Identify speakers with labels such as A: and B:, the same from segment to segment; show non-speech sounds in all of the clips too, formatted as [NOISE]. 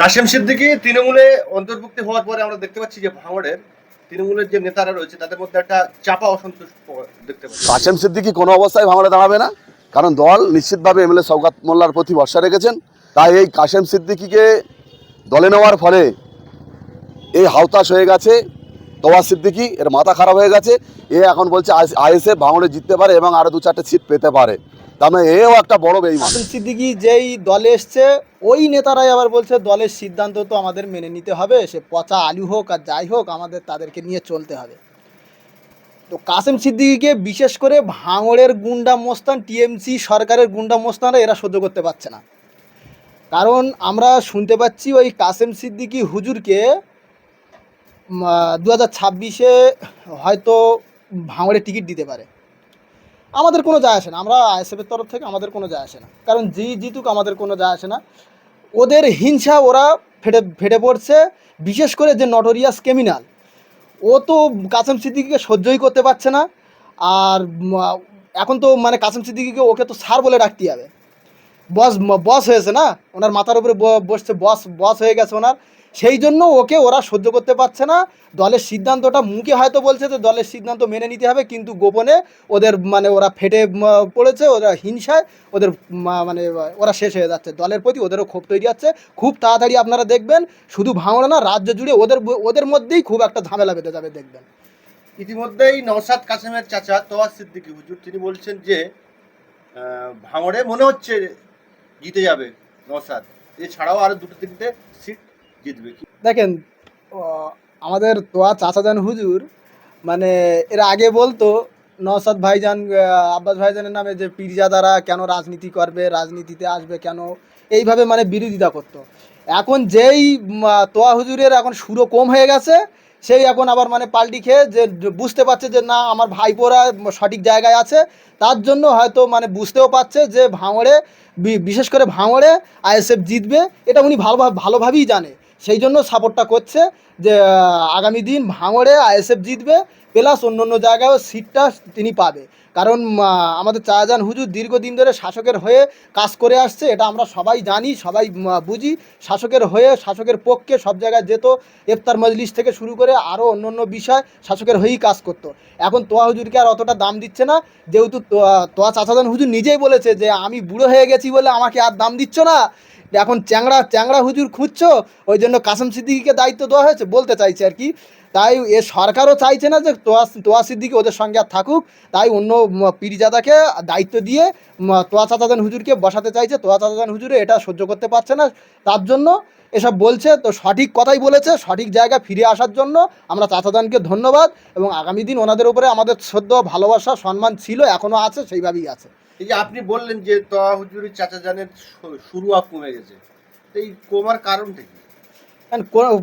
A: কাশেম সিদ্দিকী তৃণমূলে অন্তর্ভুক্তি হওয়ার পরে আমরা দেখতে পাচ্ছি যে ভাঙড়ের তৃণমূলের যে নেতারা রয়েছে, তাদের মধ্যে একটা চাপা অসন্তোষ দেখতে পাচ্ছি।
B: কাশেম সিদ্দিকি কোনো অবস্থায় ভাঙড়ে দাঁড়াবে না, কারণ দল নিশ্চিতভাবে এমএলএ সৌগাত মোল্লার প্রতি ভরসা রেখেছেন। তাই এই কাশেম সিদ্দিকিকে দলে নেওয়ার ফলে এই হাওতাশ হয়ে গেছে তোয়া সিদ্দিকি, এর মাথা খারাপ হয়ে গেছে। এ এখন বলছে আইএসএ ভাঙড়ে জিততে পারে এবং আরও দু চারটে সিট পেতে পারে। তার মানে এও একটা বড় বেইমান।
C: সিদ্দিকি যেই দলে এসছে, ওই নেতারাই আবার বলছে, দলের সিদ্ধান্ত তো আমাদের মেনে নিতে হবে, সে পচা আলু হোক আর যাই হোক, আমাদের তাদেরকে নিয়ে চলতে হবে। তো কাসেম সিদ্দিকিকে বিশেষ করে ভাঙড়ের গুন্ডা মোস্তান, টিএমসি সরকারের গুন্ডা মোস্তানরা এরা সহ্য করতে পারছে না। কারণ আমরা শুনতে পাচ্ছি ওই কাসেম সিদ্দিকি হুজুরকে দু হাজার ছাব্বিশে হয়তো ভাঙড়ে টিকিট দিতে পারে। আমাদের কোনো যায় আসে না। আমরা আইএসএফের তরফ থেকে আমাদের কোনো যায় আসে না। কারণ জি জিতুক আমাদের কোনো যায় আসে না। ওদের হিংসা ওরা ফেটে ফেটে পড়ছে। বিশেষ করে যে নটোরিয়াস ক্রিমিনাল, ও তো কাসেম সিদ্দিকিকে সহ্যই করতে পারছে না। আর এখন তো মানে কাসেম সিদ্দিকিকে ওকে তো স্যার বলে ডাকতে হবে। বস বস হয়েছে না? ওনার মাথার উপরে বসছে, বস বস হয়ে গেছে ওনার। সেই জন্য ওকে ওরা সহ্য করতে পারছে না। দলের সিদ্ধান্তটা মুখে হয়তো বলছে যে দলের সিদ্ধান্ত মেনে নিতে হবে, কিন্তু গোপনে ওদের মানে ওরা ফেটে পড়েছে, ওরা হিংসায়, ওদের মানে ওরা শেষ হয়ে যাচ্ছে। দলের প্রতি ওদেরও ক্ষোভ তৈরি হচ্ছে খুব তাড়াতাড়ি আপনারা দেখবেন, শুধু ভাঙড়া না, রাজ্য জুড়ে ওদের ওদের মধ্যেই খুব একটা ঝামেলা বেঁধে যাবে, দেখবেন।
A: ইতিমধ্যেই নওশাদ কাসেমের চাচা তোয়া সিদ্দিকী হুজুর, তিনি বলছেন যে ভাঙড়ে মনে হচ্ছে জিতে যাবে নওশাদ। এছাড়াও আরও দুটো তিনটে সিট জিতবে
C: দেখেন আমাদের তোয়া চাচাজান হুজুর মানে এর আগে বলতো, নওসাদ ভাইজান আব্বাস ভাইজানের নামে যে পীরজাদারা কেন রাজনীতি করবে, রাজনীতিতে আসবে কেন, এইভাবে মানে বিরোধিতা করতো। এখন যেই তোয়া হুজুরের এখন সুরো কম হয়ে গেছে, সেই এখন আবার মানে পাল্টি খেয়ে যে যে বুঝতে পারছে যে না, আমার ভাইপোরা সঠিক জায়গায় আছে, তার জন্য হয়তো মানে বুঝতেও পারছে যে ভাঙড়ে বিশেষ করে ভাঙড়ে আইএসএফ জিতবে, এটা উনি ভালো ভালোভাবেই জানে। সেই জন্য সাপোর্টটা করছে যে, আগামী দিন ভাঙড়ে আইএসএফ জিতবে, প্লাস অন্য অন্য জায়গায়ও সিটটা তিনি পাবে। কারণ আমাদের চাজান হুজুর দীর্ঘদিন ধরে শাসকের হয়ে কাজ করে আসছে, এটা আমরা সবাই জানি, সবাই বুঝি। শাসকের হয়ে, শাসকের পক্ষে সব জায়গায় যেত, ইফতার মজলিস থেকে শুরু করে আরও অন্য অন্য বিষয় শাসকের হয়েই কাজ করতো। এখন তোয়া হুজুরকে আর অতটা দাম দিচ্ছে না, যেহেতু তোয়া চাচাজান হুজুর নিজেই বলেছে যে, আমি বুড়ো হয়ে গেছি বলে আমাকে আর দাম দিচ্ছ না। এখন চ্যাংড়া চ্যাংড়া হুজুর খুঁজছো, ওই জন্য কাসেম সিদ্দিকিকে দায়িত্ব দেওয়া হয়েছে বলতে চাইছে আর কি। তাই এ সরকারও চাইছে না যে তোয়া তোয়া সিদ্দিকি ওদের সঙ্গে আর থাকুক। তাই অন্য পীরজাদাকে দায়িত্ব দিয়ে তোয়া চাচাদান হুজুরকে বসাতে চাইছে। তোয়া চাচাদান হুজুরে এটা সহ্য করতে পারছে না। তার জন্য এসব বলছে, তো সঠিক কথাই বলেছে। সঠিক জায়গা ফিরে আসার জন্য আমরা চাচাদানকে ধন্যবাদ। এবং আগামী দিন ওনাদের উপরে আমাদের শ্রদ্ধ, ভালোবাসা, সম্মান ছিল এখনও আছে, সেইভাবেই আছে।
A: এই যে আপনি বললেন যে তোয়া হুজুরের চাচা জানের শু- শুরু আপ কমে গেছে। এই কমার কারণটা কি?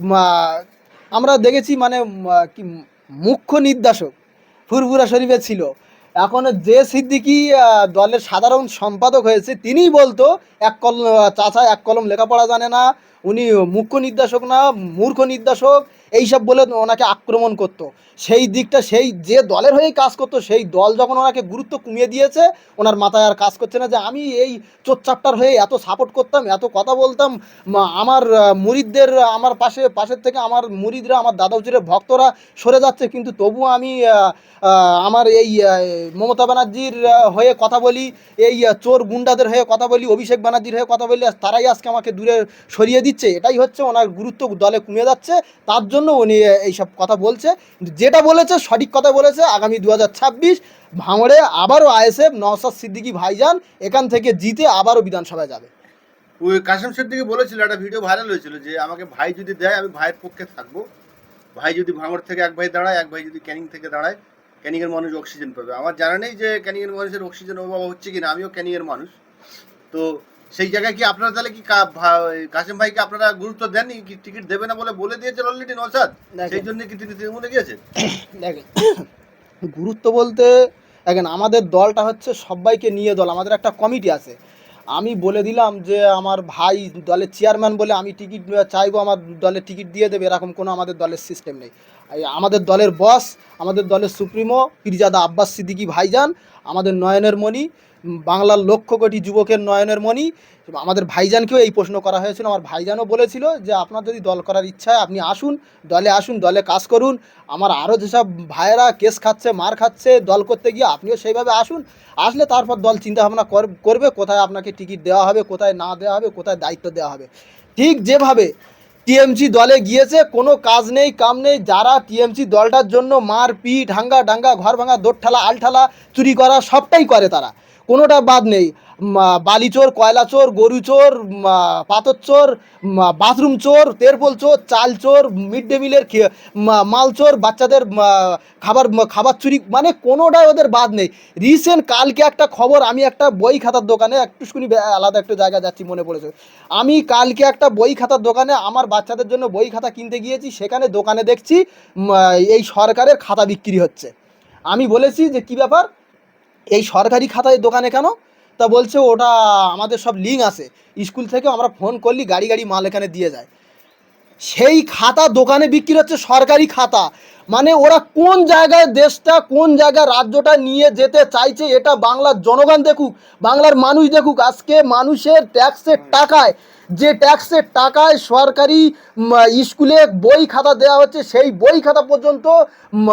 C: মা- আমরা দেখেছি মানে কি মুখ্য নির্দেশক ফুরফুরা শরীফে ছিল। এখন যে সিদ্দিকি দলের সাধারণ সম্পাদক হয়েছে, তিনিই বলতো, এক কলম চাচা এক কলম লেখাপড়া জানে না, উনি মুখ্য নির্দেশক না, মূর্খ নির্দেশক এইসব বলে ওনাকে আক্রমণ করতো। সেই দিকটা সেই যে দলের হয়েই কাজ করতো, সেই দল যখন ওনাকে গুরুত্ব কমিয়ে দিয়েছে, ওনার মাথায় আর কাজ করছে না যে আমি এই চোরচাপটার হয়ে এত সাপোর্ট করতাম, এত কথা বলতাম আমার মুরিদদের, আমার পাশে, পাশের থেকে আমার মুরিদরা, আমার দাদা হুজুরের ভক্তরা সরে যাচ্ছে। কিন্তু তবুও আমি আমার এই মমতা ব্যানার্জির হয়ে কথা বলি, এই চোর গুন্ডাদের হয়ে কথা বলি, অভিষেক ব্যানার্জির হয়ে কথা বলি তারাই আজকে আমাকে দূরে সরিয়ে দিচ্ছে। এটাই হচ্ছে ওনার গুরুত্ব দলে কমে যাচ্ছে। তার জন্য উনি এইসব কথা বলছে। যেটা বলেছে, সঠিক কথা বলেছে, আগামী দু হাজার ছাব্বিশ ভাঙড়ে আবারও আইএসএফ নওসাদ সিদ্দিকী ভাইজান এখান থেকে জিতে আবারও বিধানসভায় যাবে।
A: ওই কাশেম সিদ্দিকী বলেছিল, একটা ভিডিও ভাইরাল হয়েছিল যে আমাকে ভাই যদি দেয়, আমি ভাইয়ের পক্ষে থাকব। ভাই যদি ভাঙড় থেকে এক ভাই দাঁড়ায়, এক ভাই যদি ক্যানিং থেকে দাঁড়ায়, ক্যানিংয়ের মানুষ অক্সিজেন পাবে। আমার জানা নেই যে ক্যানিংয়ের মানুষের অক্সিজেন অভাব হচ্ছে কিনা, আমিও ক্যানিংয়ের মানুষ। তো সেই জায়গায় কি আপনারা তাহলে কি কা- ভা- কাশেম ভাইকে আপনারা গুরুত্ব দেননি? কি টিকিট দেবে না বলে বলে দিয়েছেন অলরেডি নসাদ সেই জন্য কি তিনি তৃণমূলে গিয়েছেন?
C: দেখেন। [COUGHS] গুরুত্ব বলতে দেখেন আমাদের দলটা হচ্ছে সবাইকে নিয়ে দল আমাদের একটা কমিটি আছে। আমি বলে দিলাম যে আমার ভাই দলের চেয়ারম্যান বলে আমি টিকিট চাইব আমার দলের টিকিট দিয়ে দেবে এরকম কোনো আমাদের দলের সিস্টেম নেই। আমাদের দলের বস আমাদের দলের সুপ্রিমো পীরজাদা আব্বাস সিদ্দিকী ভাইজান আমাদের নয়নের মণি বাংলার লক্ষ কোটি যুবকের নয়নের মণি। আমাদের ভাইজানকেও এই প্রশ্ন করা হয়েছিল। আমার ভাইজানও বলেছিল যে, আপনার যদি দল করার ইচ্ছা আপনি আসুন, দলে আসুন, দলে কাজ করুন। আমার আরও যেসব ভাইয়েরা কেস খাচ্ছে, মার খাচ্ছে, দল করতে গিয়ে আপনিও সেইভাবে আসুন। আসলে তারপর দল চিন্তা ভাবনা কর- করবে, কোথায় আপনাকে টিকিট দেওয়া হবে, কোথায় না দেওয়া হবে, কোথায় দায়িত্ব দেওয়া হবে। ঠিক যেভাবে টিএমসি দলে গিয়েছে, কোনো কাজ নেই, কাম নেই। যারা টিএমসি দলটার জন্য মার পিট হাঙ্গা ডাঙ্গা ঘর ভাঙা দোর ঠালা আল ঠালা চুরি করা সবটাই করে তারা। কোনোটা বাদ নেই। বালি চোর, কয়লা চোর, গরু চোর পাথর চোর বাথরুম চোর, তেরপোল চোর, চাল চোর, মিড ডে মিলের মাল চোর, বাচ্চাদের খাবার খাবার চুরি মানে কোনোটাই ওদের বাদ নেই। রিসেন্ট কালকে একটা খবর, আমি একটা বই খাতার দোকানে একটুখানি শুনি আলাদা একটু জায়গা যাচ্ছি মনে পড়েছে। আমি কালকে একটা বই খাতার দোকানে আমার বাচ্চাদের জন্য বই খাতা কিনতে গিয়েছি, সেখানে দোকানে দেখছি এই সরকারের খাতা বিক্রি হচ্ছে। আমি বলেছি যে, কি ব্যাপার? এই সরকারি খাতায় দোকানে কেন? তা বলছে ওটা আমাদের সব লিঙ্ক আছে। স্কুল থেকে আমরা ফোন করলি, গাড়ি গাড়ি মাল এখানে দিয়ে যায়। সেই খাতা দোকানে বিক্রি হচ্ছে সরকারি খাতা। মানে ওরা কোন জায়গায় দেশটা, কোন জায়গায় রাজ্যটা নিয়ে যেতে চাইছে, এটা বাংলার জনগণ দেখুক, বাংলার মানুষ দেখুক। আজকে মানুষের ট্যাক্সের টাকায় যে ট্যাক্সের টাকায় সরকারি স্কুলে বই খাতা দেওয়া হচ্ছে সেই বই খাতা পর্যন্ত উম,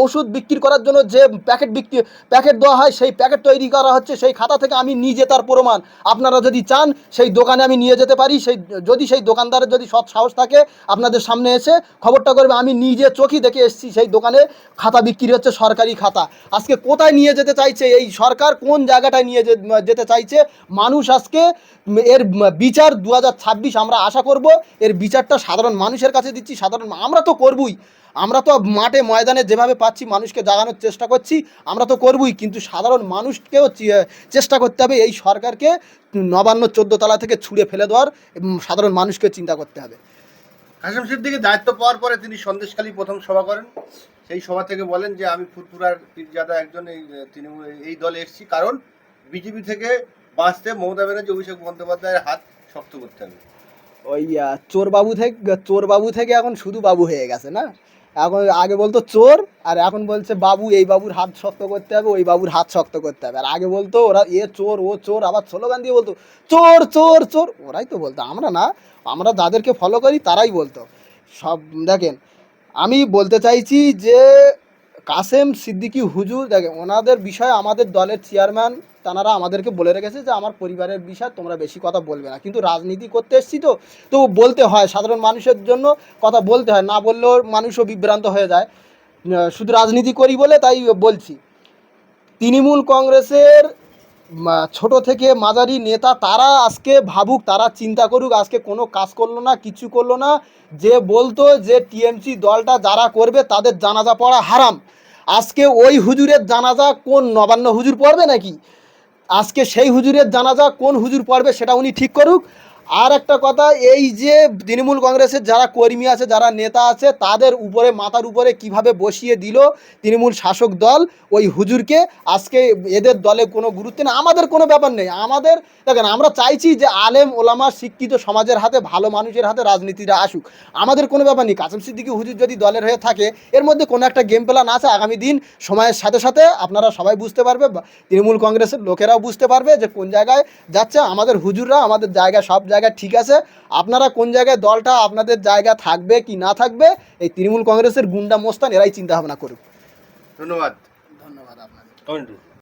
C: ওষুধ বিক্রি করার জন্য যে প্যাকেট বিক্রি প্যাকেট দেওয়া হয় সেই প্যাকেট তৈরি করা হচ্ছে সেই খাতা থেকে আমি নিজে তার প্রমাণ। আপনারা যদি চান সেই দোকানে আমি নিয়ে যেতে পারি সেই যদি সেই দোকানদারের যদি সৎ সাহস থাকে আপনাদের সামনে এসে খবরটা করবে আমি নিজে চোখই দেখে এসেছি সেই দোকানে খাতা বিক্রি হচ্ছে সরকারি খাতা। আজকে কোথায় নিয়ে যেতে চাইছে এই সরকার? কোন জায়গাটায় নিয়ে যেতে চাইছে? মানুষ আজকে উম, এর বিচার দু হাজার ছাব্বিশ আমরা আশা করব, এর বিচারটা সাধারণ মানুষের কাছে দিচ্ছি, সাধারণ আমরা তো করবই। আমরা তো মাঠে ময়দানে যেভাবে পাচ্ছি, মানুষকে জাগানোর চেষ্টা করছি, আমরা তো করবই, কিন্তু সাধারণ মানুষকেও চেষ্টা করতে হবে, এই সরকারকে নবান্ন চোদ্দ তলা থেকে ছুঁড়ে ফেলে দেওয়ার সাধারণ মানুষকে চিন্তা করতে হবে।
A: কাশেম সিদ্দিকি, দায়িত্ব পাওয়ার পরে তিনি সন্দেশখালী প্রথম সভা করেন। সেই সভা থেকে বলেন যে, আমি ফুরফুরার পীরজাদা একজন, এই তৃণমূল এই দলে এসেছি। কারণ, বিজেপি থেকে বাঁচতে মমতা ব্যানার্জি, অভিষেক বন্দ্যোপাধ্যায়ের হাত শক্ত করতে হবে।
C: ওই চোর বাবু থেকে চোর বাবু থেকে এখন শুধু বাবু হয়ে গেছে, না? এখন আগে বলতো চোর, আর এখন বলছে বাবু, এই বাবুর হাত শক্ত করতে হবে, ওই বাবুর হাত শক্ত করতে হবে। আর আগে বলতো ওরা, এ চোর, ও চোর, আবার স্লোগান দিয়ে বলতো, চোর চোর চোর। ওরাই তো বলতো, আমরা না, আমরা যাদেরকে ফলো করি, তারাই বলতো। সব, দেখেন, আমি বলতে চাইছি যে কাসেম সিদ্দিকী হুজুর দেখেন ওনাদের বিষয়ে আমাদের দলের চেয়ারম্যান তানারা আমাদেরকে বলে রেখেছে যে, আমার পরিবারের বিষয় তোমরা বেশি কথা বলবে না। কিন্তু রাজনীতি করতে এসছি তো তো বলতে হয়, সাধারণ মানুষের জন্য কথা বলতে হয়, না বললেও মানুষও বিভ্রান্ত হয়ে যায়। শুধু রাজনীতি করি বলে তাই বলছি। তৃণমূল কংগ্রেসের ছোট থেকে মাঝারি নেতা তারা আজকে ভাবুক, তারা চিন্তা করুক, আজকে কোনো কাজ করল না, কিছু করল না, যে বলতো যে টিএমসি দলটা যারা করবে তাদের জানাজা পড়া হারাম। আজকে ওই হুজুরের জানাজা কোন নবান্ন হুজুর পড়বে নাকি? আজকে সেই হুজুরের জানাজা কোন হুজুর পড়বে সেটা উনি ঠিক করুক। আর একটা কথা, এই যে তৃণমূল কংগ্রেসের যারা কর্মী আছে, যারা নেতা আছে, তাদের উপরে, মাথার উপরে কীভাবে বসিয়ে দিল তৃণমূল শাসক দল ওই হুজুরকে? আজকে এদের দলে কোনো গুরুত্ব নেই। আমাদের কোনো ব্যাপার নেই। আমাদের, দেখেন, আমরা চাইছি যে আলেম, ওলামা, শিক্ষিত সমাজের হাতে, ভালো মানুষের হাতে রাজনীতিরা আসুক। আমাদের কোনো ব্যাপার নেই। কাসেম সিদ্দিকী হুজুর যদি দলের হয়ে থাকে, এর মধ্যে কোনো একটা গেম প্ল্যান আছে। আগামী দিন সময়ের সাথে সাথে আপনারা সবাই বুঝতে পারবে তৃণমূল কংগ্রেসের লোকেরাও বুঝতে পারবে যে কোন জায়গায় যাচ্ছে। আমাদের হুজুররা, আমাদের জায়গা, সব জায়গায় ঠিক আছে? আপনারা কোন জায়গায় দলটা আপনাদের জায়গা থাকবে কি না থাকবে এই তৃণমূল কংগ্রেসের গুন্ডা মোস্তান এরাই চিন্তা ভাবনা করুক।
A: ধন্যবাদ।
C: ধন্যবাদ আপনাদের।
A: কমেন্ট